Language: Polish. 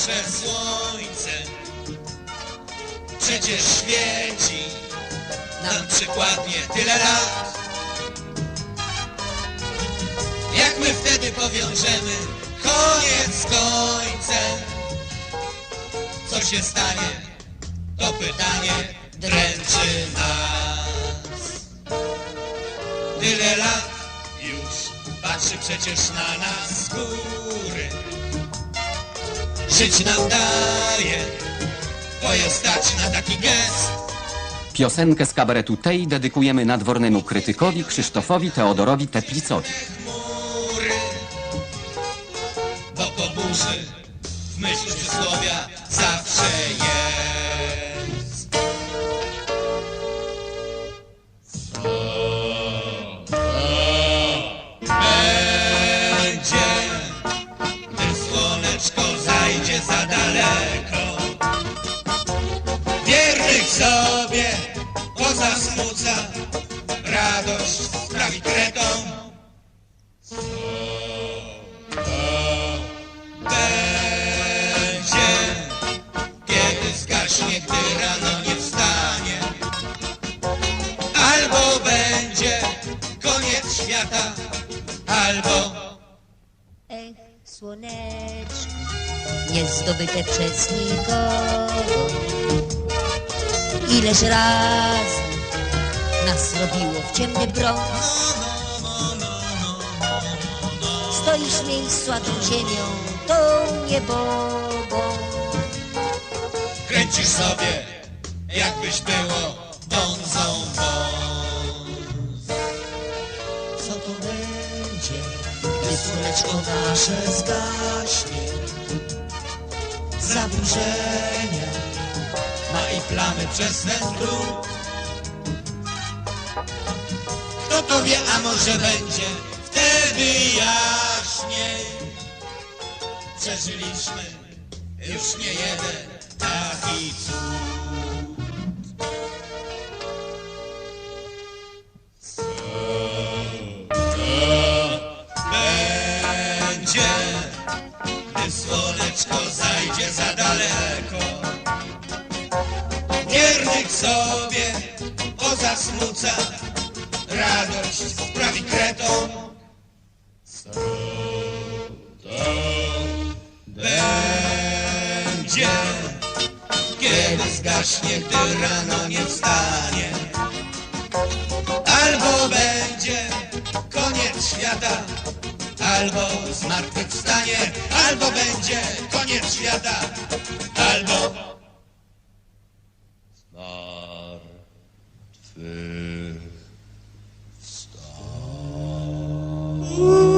nasze słońce przecież świeci nam przykładnie tyle lat. Jak my wtedy powiążemy koniec z końcem? Co się stanie? To pytanie dręczy nas. Tyle lat już patrzy przecież na nas góry. Żyć nam daje, bo jest stać na taki gest. Piosenkę z kabaretu tej dedykujemy nadwornemu krytykowi Krzysztofowi Teodorowi Teplicowi. Bo po burzy w myśl przysłowia pozasmuca Radość sprawi kretom będzie, kiedy zgaśnie, gdy rano nie wstanie. Albo będzie koniec świata, albo Ech, słoneczko, niezdobyte przez nikogo. Ileż razy nas robiło w ciemny brąz. Stoisz w miejscu, a tą ziemią, tą niebogą. kręcisz sobie, jakbyś było bonzą wąs. Co to będzie, gdy słoneczko nasze zgaśnie? Zaburzenia ma i plamy przez ten trud. Kto to wie, a może będzie wtedy jaśniej. Przeżyliśmy już nie jeden taki cud. Co to będzie, gdy słoneczko zajdzie za daleko? Wiernych sobie pozasmuca, radość sprawi kretom. Co to będzie, kiedy zgaśnie, gdy rano nie wstanie. Albo będzie koniec świata, albo zmartwychwstanie, albo będzie koniec świata, Mm.